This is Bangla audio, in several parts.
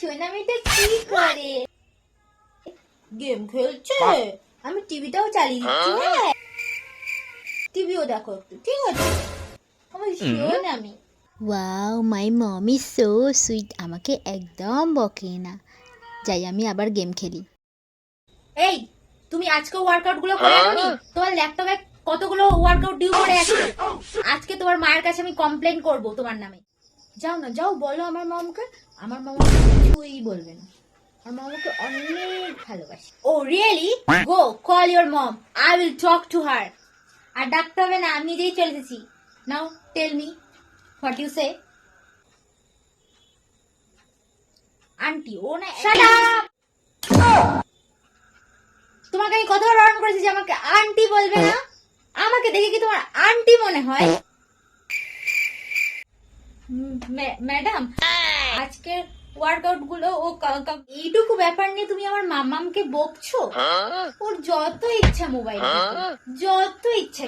সোনামিটা কি করে? গেম খেলছে? আমি টিভিটাও চালিয়ে দিচ্ছি হ্যাঁ। টিভিও দেখো একটু ঠিক আছে? আমার সোনামি। Wow my mom is so sweet আমাকে একদম বকে না। যাই আমি আবার গেম খেলি। এই তুমি আজকে ওয়ার্কআউটগুলো করে আনোনি? তোমার ল্যাপটপে কতগুলো ওয়ার্কআউট ডিউ করে আছে আজকে তোমার মায়ের কাছে আমি কমপ্লেন করব তোমার নামে। যাও না, যাও বলো আমার মমকে। আমার মামা কিছুই বলবে না। আমার মামাকে অনেক ভালোবাসি। ও really go call your mom I will talk to her আর ডাকতে হবে না, আমি নিজেই চলে এসেছি। Now tell me what you say aunty ও না তোমাকে আমি কতবার বারণ করেছি যে আমাকে আন্টি বলবে না? আমাকে দেখে কি তোমার আন্টি মনে হয়? ম্যাডাম আজকের ওয়ার্কআউটগুলো ও এইটুকু ব্যাপার নিয়ে তুমি আমার মামামকে বকছো? ওর যত ইচ্ছা মোবাইল যত ইচ্ছা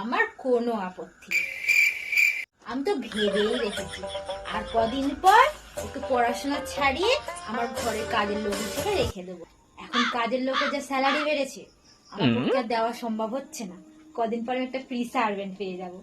আমার কোনো আপত্তি আমি তো ভেবেই রেখেছি। আর কদিন পর ওকে পড়াশোনা ছাড়িয়ে আমার ঘরের কাজের লোক হিসেবে রেখে দেবো। এখন কাজের লোকের যা স্যালারি বেড়েছে আমার দেওয়া সম্ভব হচ্ছে না। কদিন পরে একটা ফ্রি সার্ভেন্ট পেয়ে যাব।